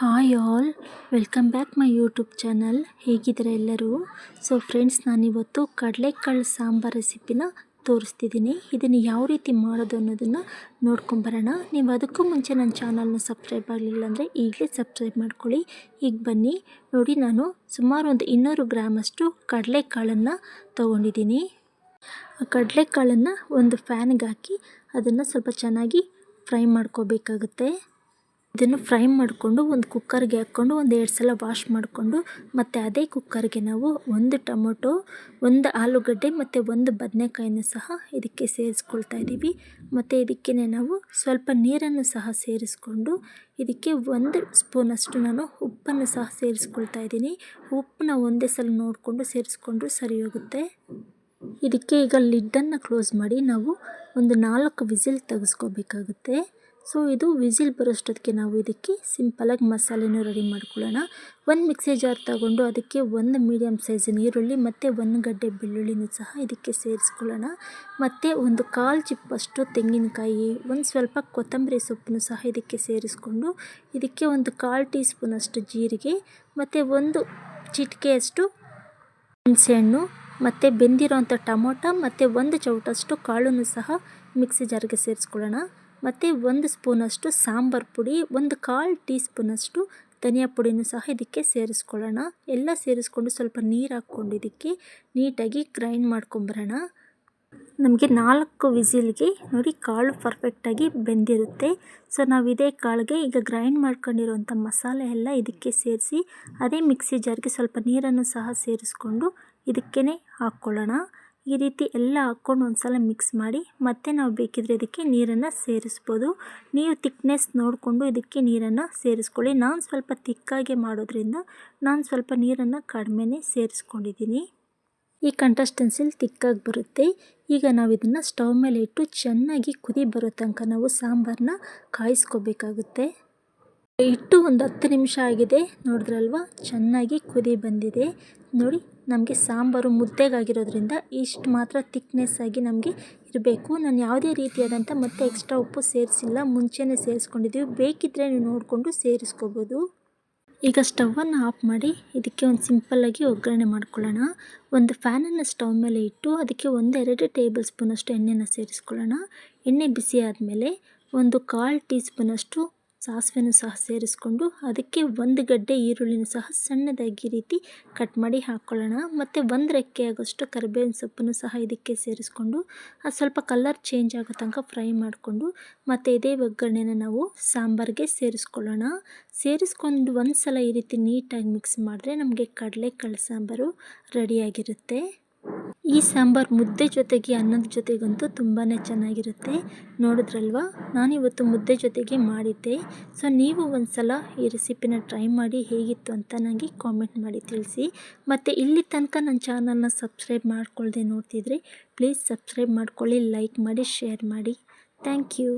Hi all welcome back my YouTube channel ಹೇಗಿದ್ದೀರಾ ಎಲ್ಲರೂ? So friends ನಾನಿವತ್ತು ಕಡಲೆಕಾಳು ಸಾಂಬಾರು ರೆಸಿಪಿನ ತೋರಿಸ್ತಿದ್ದೀನಿ. ಇದನ್ನು ಯಾವ ರೀತಿ ಮಾಡೋದು ಅನ್ನೋದನ್ನು ನೋಡ್ಕೊಂಬರೋಣ ನೀವು ಅದಕ್ಕೂ ಮುಂಚೆ ನನ್ನ ಚಾನಲ್ನ ಸಬ್ಸ್ಕ್ರೈಬ್ ಆಗಲಿಲ್ಲ ಅಂದರೆ ಈಗಲೇ ಸಬ್ಸ್ಕ್ರೈಬ್ ಮಾಡ್ಕೊಳ್ಳಿ. ಈಗ ಬನ್ನಿ. ನೋಡಿ, ನಾನು ಸುಮಾರು ಒಂದು ಇನ್ನೂರು ಗ್ರಾಮಷ್ಟು ಕಡಲೆಕಾಳನ್ನು ತೊಗೊಂಡಿದ್ದೀನಿ. ಆ ಕಡಲೆಕಾಳನ್ನು ಒಂದು ಫ್ಯಾನ್ಗೆ ಹಾಕಿ ಅದನ್ನು ಸ್ವಲ್ಪ ಚೆನ್ನಾಗಿ ಫ್ರೈ ಮಾಡ್ಕೋಬೇಕಾಗುತ್ತೆ. ಇದನ್ನು ಫ್ರೈ ಮಾಡಿಕೊಂಡು ಒಂದು ಕುಕ್ಕರ್ಗೆ ಹಾಕ್ಕೊಂಡು ಒಂದು ಎರಡು ಸಲ ವಾಶ್ ಮಾಡಿಕೊಂಡು ಮತ್ತು ಅದೇ ಕುಕ್ಕರ್ಗೆ ನಾವು ಒಂದು ಟೊಮೊಟೊ, ಒಂದು ಆಲೂಗಡ್ಡೆ ಮತ್ತು ಒಂದು ಬದನೆಕಾಯನ್ನು ಸಹ ಇದಕ್ಕೆ ಸೇರಿಸ್ಕೊಳ್ತಾ ಇದ್ದೀವಿ. ಮತ್ತು ಇದಕ್ಕೆ ನಾವು ಸ್ವಲ್ಪ ನೀರನ್ನು ಸಹ ಸೇರಿಸ್ಕೊಂಡು ಇದಕ್ಕೆ ಒಂದು ಸ್ಪೂನಷ್ಟು ನಾನು ಉಪ್ಪನ್ನು ಸಹ ಸೇರಿಸ್ಕೊಳ್ತಾ ಇದ್ದೀನಿ. ಉಪ್ಪನ್ನ ಒಂದೇ ಸಲ ನೋಡಿಕೊಂಡು ಸೇರಿಸ್ಕೊಂಡ್ರೂ ಸರಿ ಹೋಗುತ್ತೆ. ಇದಕ್ಕೆ ಈಗ ಲಿಡ್ಡನ್ನು ಕ್ಲೋಸ್ ಮಾಡಿ ನಾವು ಒಂದು ನಾಲ್ಕು ವಿಸಿಲ್ ತೆಗೆಸ್ಕೋಬೇಕಾಗುತ್ತೆ. ಸೊ ಇದು ವಿಸಿಲ್ ಬರೋಷ್ಟೊತ್ತಿಗೆ ನಾವು ಇದಕ್ಕೆ ಸಿಂಪಲಾಗಿ ಮಸಾಲೆನೂ ರೆಡಿ ಮಾಡ್ಕೊಳ್ಳೋಣ. ಒಂದು ಮಿಕ್ಸಿ ಜಾರ್ ತಗೊಂಡು ಅದಕ್ಕೆ ಒಂದು ಮೀಡಿಯಮ್ ಸೈಜಿನ ಈರುಳ್ಳಿ ಮತ್ತು ಒಂದು ಗಡ್ಡೆ ಬೆಳ್ಳುಳ್ಳಿನೂ ಸಹ ಇದಕ್ಕೆ ಸೇರಿಸ್ಕೊಳ್ಳೋಣ. ಮತ್ತು ಒಂದು ಕಾಲು ಚಿಪ್ಪಷ್ಟು ತೆಂಗಿನಕಾಯಿ, ಒಂದು ಸ್ವಲ್ಪ ಕೊತ್ತಂಬರಿ ಸೊಪ್ಪನ್ನು ಸಹ ಇದಕ್ಕೆ ಸೇರಿಸ್ಕೊಂಡು ಇದಕ್ಕೆ ಒಂದು ಕಾಲು ಟೀ ಸ್ಪೂನಷ್ಟು ಜೀರಿಗೆ ಮತ್ತು ಒಂದು ಚಿಟಿಕೆಯಷ್ಟು ಹುಣಸೆಹಣ್ಣು ಮತ್ತು ಬೆಂದಿರೋಂಥ ಟೊಮೊಟೊ ಮತ್ತು ಒಂದು ಚೌಟಷ್ಟು ಕಾಳನ್ನು ಸಹ ಮಿಕ್ಸಿ ಜಾರ್ಗೆ ಸೇರಿಸ್ಕೊಳ್ಳೋಣ. ಮತ್ತು ಒಂದು ಸ್ಪೂನಷ್ಟು ಸಾಂಬಾರು ಪುಡಿ, ಒಂದು ಕಾಲು ಟೀ ಸ್ಪೂನಷ್ಟು ಧನಿಯಾ ಪುಡಿನೂ ಸಹ ಇದಕ್ಕೆ ಸೇರಿಸ್ಕೊಳ್ಳೋಣ. ಎಲ್ಲ ಸೇರಿಸ್ಕೊಂಡು ಸ್ವಲ್ಪ ನೀರು ಹಾಕ್ಕೊಂಡು ಇದಕ್ಕೆ ನೀಟಾಗಿ ಗ್ರೈಂಡ್ ಮಾಡ್ಕೊಂಬರೋಣ. ನಮಗೆ ನಾಲ್ಕು ವಿಸಿಲ್ಗೆ ನೋಡಿ ಕಾಳು ಪರ್ಫೆಕ್ಟಾಗಿ ಬೆಂದಿರುತ್ತೆ. ಸೊ ನಾವು ಇದೇ ಕಾಳಿಗೆ ಈಗ ಗ್ರೈಂಡ್ ಮಾಡ್ಕೊಂಡಿರುವಂಥ ಮಸಾಲೆ ಎಲ್ಲ ಇದಕ್ಕೆ ಸೇರಿಸಿ, ಅದೇ ಮಿಕ್ಸಿ ಜಾರ್ಗೆ ಸ್ವಲ್ಪ ನೀರನ್ನು ಸಹ ಸೇರಿಸ್ಕೊಂಡು ಇದಕ್ಕೇ ಹಾಕ್ಕೊಳ್ಳೋಣ. ಈ ರೀತಿ ಎಲ್ಲ ಹಾಕ್ಕೊಂಡು ಒಂದು ಸಲ ಮಿಕ್ಸ್ ಮಾಡಿ ಮತ್ತೆ ನಾವು ಬೇಕಿದ್ರೆ ಇದಕ್ಕೆ ನೀರನ್ನು ಸೇರಿಸ್ಬೋದು. ನೀವು ತಿಕ್ನೆಸ್ ನೋಡಿಕೊಂಡು ಇದಕ್ಕೆ ನೀರನ್ನು ಸೇರಿಸ್ಕೊಳ್ಳಿ. ನಾನು ಸ್ವಲ್ಪ ತಿಕ್ಕಾಗೆ ಮಾಡೋದ್ರಿಂದ ನಾನು ಸ್ವಲ್ಪ ನೀರನ್ನು ಕಡಿಮೆನೇ ಸೇರಿಸ್ಕೊಂಡಿದ್ದೀನಿ. ಈ ಕಂಟಸ್ಟೆನ್ಸಿಲ್ ತಿಕ್ಕಾಗಿ ಬರುತ್ತೆ. ಈಗ ನಾವು ಇದನ್ನು ಸ್ಟವ್ ಮೇಲೆ ಇಟ್ಟು ಚೆನ್ನಾಗಿ ಕುದಿ ಬರೋ ತನಕ ನಾವು ಸಾಂಬಾರನ್ನ ಕಾಯಿಸ್ಕೋಬೇಕಾಗುತ್ತೆ. ಇಟ್ಟು ಒಂದು ಹತ್ತು ನಿಮಿಷ ಆಗಿದೆ, ನೋಡಿದ್ರಲ್ವ? ಚೆನ್ನಾಗಿ ಕುದಿ ಬಂದಿದೆ. ನೋಡಿ, ನಮಗೆ ಸಾಂಬಾರು ಮುದ್ದೆಗಾಗಿರೋದ್ರಿಂದ ಇಷ್ಟು ಮಾತ್ರ ತಿಕ್ನೆಸ್ ಆಗಿ ನಮಗೆ ಇರಬೇಕು. ನಾನು ಯಾವುದೇ ರೀತಿಯಾದಂಥ ಮತ್ತೆ ಎಕ್ಸ್ಟ್ರಾ ಉಪ್ಪು ಸೇರಿಸಿಲ್ಲ, ಮುಂಚೆನೇ ಸೇರಿಸ್ಕೊಂಡಿದ್ದೀವಿ ಬೇಕಿದ್ದರೆ ನೀವು ನೋಡಿಕೊಂಡು ಸೇರಿಸ್ಕೋಬೋದು. ಈಗ ಸ್ಟವನ್ನು ಆಫ್ ಮಾಡಿ ಇದಕ್ಕೆ ಒಂದು ಸಿಂಪಲ್ಲಾಗಿ ಒಗ್ಗರಣೆ ಮಾಡ್ಕೊಳ್ಳೋಣ. ಒಂದು ಫ್ಯಾನನ್ನು ಸ್ಟವ್ ಮೇಲೆ ಇಟ್ಟು ಅದಕ್ಕೆ ಒಂದೆರಡು ಟೇಬಲ್ ಸ್ಪೂನಷ್ಟು ಎಣ್ಣೆನ ಸೇರಿಸ್ಕೊಳ್ಳೋಣ. ಎಣ್ಣೆ ಬಿಸಿ ಆದಮೇಲೆ ಒಂದು ಕಾಲು ಟೀ ಸ್ಪೂನಷ್ಟು ಸಾಸಿವೆನೂ ಸಹ ಸೇರಿಸ್ಕೊಂಡು ಅದಕ್ಕೆ ಒಂದು ಗಡ್ಡೆ ಈರುಳ್ಳಿನೂ ಸಹ ಸಣ್ಣದಾಗಿ ರೀತಿ ಕಟ್ ಮಾಡಿ ಹಾಕ್ಕೊಳ್ಳೋಣ ಮತ್ತು ಒಂದು ರೆಕ್ಕೆ ಆಗೋಷ್ಟು ಕರಿಬೇವಿನ ಸೊಪ್ಪನ್ನು ಸಹ ಇದಕ್ಕೆ ಸೇರಿಸ್ಕೊಂಡು, ಅದು ಸ್ವಲ್ಪ ಕಲರ್ ಚೇಂಜ್ ಆಗೋ ತನಕ ಫ್ರೈ ಮಾಡಿಕೊಂಡು, ಮತ್ತು ಇದೇ ಒಗ್ಗರಣೆನ ನಾವು ಸಾಂಬಾರಿಗೆ ಸೇರಿಸ್ಕೊಳ್ಳೋಣ. ಸೇರಿಸ್ಕೊಂಡು ಒಂದು ಸಲ ಈ ರೀತಿ ನೀಟಾಗಿ ಮಿಕ್ಸ್ ಮಾಡಿದ್ರೆ ನಮಗೆ ಕಡಲೆಕಾಳು ಸಾಂಬಾರು ರೆಡಿಯಾಗಿರುತ್ತೆ ಈ ಸಾಂಬಾರು ಮುದ್ದೆ ಜೊತೆಗೆ ಅನ್ನದ ಜೊತೆಗಂತೂ ತುಂಬಾ ಚೆನ್ನಾಗಿರುತ್ತೆ. ನೋಡಿದ್ರಲ್ವ? ನಾನಿವತ್ತು ಮುದ್ದೆ ಜೊತೆಗೆ ಮಾಡಿದ್ದೆ. ಸೊ ನೀವು ಒಂದು ಸಲ ಈ ರೆಸಿಪಿನ ಟ್ರೈ ಮಾಡಿ ಹೇಗಿತ್ತು ಅಂತ ನನಗೆ ಕಾಮೆಂಟ್ ಮಾಡಿ ತಿಳಿಸಿ. ಮತ್ತು ಇಲ್ಲಿ ತನಕ ನನ್ನ ಚಾನಲ್ನ ಸಬ್ಸ್ಕ್ರೈಬ್ ಮಾಡ್ಕೊಳ್ಳ್ದೆ ನೋಡ್ತಿದ್ರೆ, ಪ್ಲೀಸ್ ಸಬ್ಸ್ಕ್ರೈಬ್ ಮಾಡ್ಕೊಳ್ಳಿ, ಲೈಕ್ ಮಾಡಿ, ಶೇರ್ ಮಾಡಿ. Thank you.